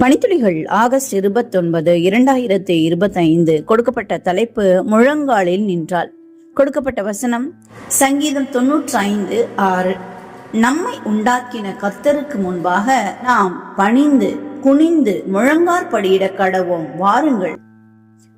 மணித்துளிகள் August இருபத்தொன்பது இரண்டாயிரத்தி இருபத்தைந்து கொடுக்கப்பட்ட தலைப்பு முழங்காலில் நின்றாள். கொடுக்கப்பட்ட வசனம் சங்கீதம் தொன்னூற்றி ஐந்து ஆறு. நம்மை உண்டாக்கின கர்த்தருக்கு முன்பாக நாம் பணிந்து குனிந்து முழங்காற்படியிட கடவோம் வாருங்கள்.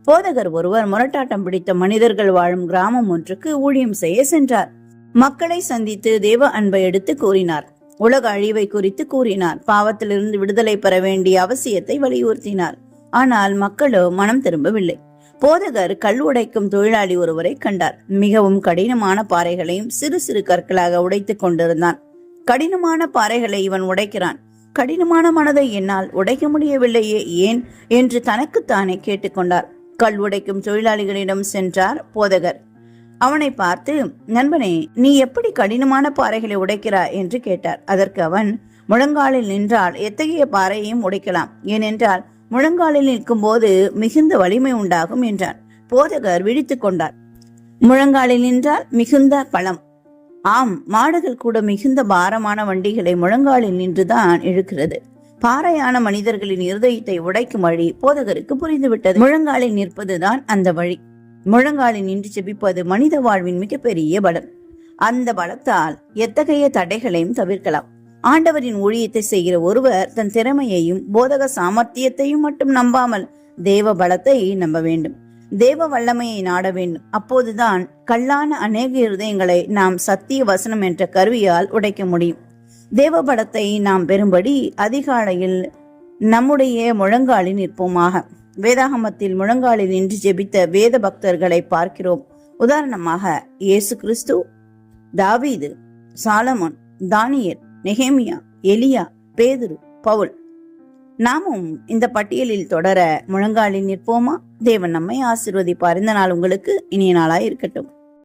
போதகர் ஒருவர் முரட்டாட்டம் பிடித்த மனிதர்கள் வாழும் கிராமம் ஒன்றுக்கு ஊழியம் செய்ய சென்றார். மக்களை சந்தித்து தேவ அன்பை எடுத்து கூறினார். உலக அழிவை குறித்து கூறினார். பாவத்திலிருந்து விடுதலை பெற வேண்டிய அவசியத்தை வலியுறுத்தினார். ஆனால் மக்களோ மனம் திரும்பவில்லை. போதகர் கல் உடைக்கும் தொழிலாளி ஒருவரை கண்டார். மிகவும் கடினமான பாறைகளையும் சிறு சிறு கற்களாக உடைத்துக் கொண்டிருந்தான். கடினமான பாறைகளை இவன் உடைக்கிறான். கடினமான மனதை என்னால் உடைக்க முடியவில்லையே ஏன் என்று தனக்குத்தானே கேட்டுக்கொண்டார் கல் உடைக்கும் தொழிலாளிகளிடம் சென்றார் போதகர். அவனை பார்த்து நண்பனே நீ எப்படி கடினமான பாறைகளை உடைக்கிறாய்? என்று கேட்டார். அதற்கு அவன் முழங்காலில் நின்றால் எத்தகைய பாறையையும் உடைக்கலாம். ஏனென்றால் முழங்காலில் நிற்கும் போது மிகுந்த வலிமை உண்டாகும் என்றான். போதகர் விழித்துக் கொண்டார். முழங்காலில் நின்றால் மிகுந்த பலம். ஆம் மாடுகள் கூட மிகுந்த பாரமான வண்டிகளை முழங்காலில் நின்றுதான் இழுக்கிறது. பாறையான மனிதர்களின் இருதயத்தை உடைக்கும் வழி போதகருக்கு புரிந்துவிட்டது. முழங்காலில் நிற்பதுதான் அந்த வழி. முழங்காலில் நின்று செபிப்பது மனித வாழ்வின் மிகப்பெரிய பலம். அந்த பலத்தால் எத்தகைய தடைகளையும் தவிர்க்கலாம். ஆண்டவரின் ஊழியத்தை செய்கிற ஒருவர் தன் திறமையையும் போதக சாமர்த்தியத்தையும் மட்டும் நம்பாமல் தேவ பலத்தை நம்ப வேண்டும். தேவ வல்லமையை நாட வேண்டும். அப்போதுதான் கல்லான அநேக இருதயங்களை நாம் சத்திய வசனம் என்ற கருவியால் உடைக்க முடியும். தேவ பலத்தை நாம் பெறும்படி அதிகாலையில் நம்முடைய முழங்காலில் நிற்போமாக. வேதாகமத்தில் முழங்காலில் நின்று ஜெபித்த வேத பக்தர்களை பார்க்கிறோம். உதாரணமாக இயேசு கிறிஸ்து தாவீது சாலமோன் தானியர் நெஹேமியா எலியா பேதுரு பவுல். நாமும் இந்த பட்டியலில் தொடர முழங்காலில் நிற்போமா? தேவன் நம்மை ஆசிர்வதிப்பார். இந்த நாள் உங்களுக்கு இனிய நாளாய் இருக்கட்டும்.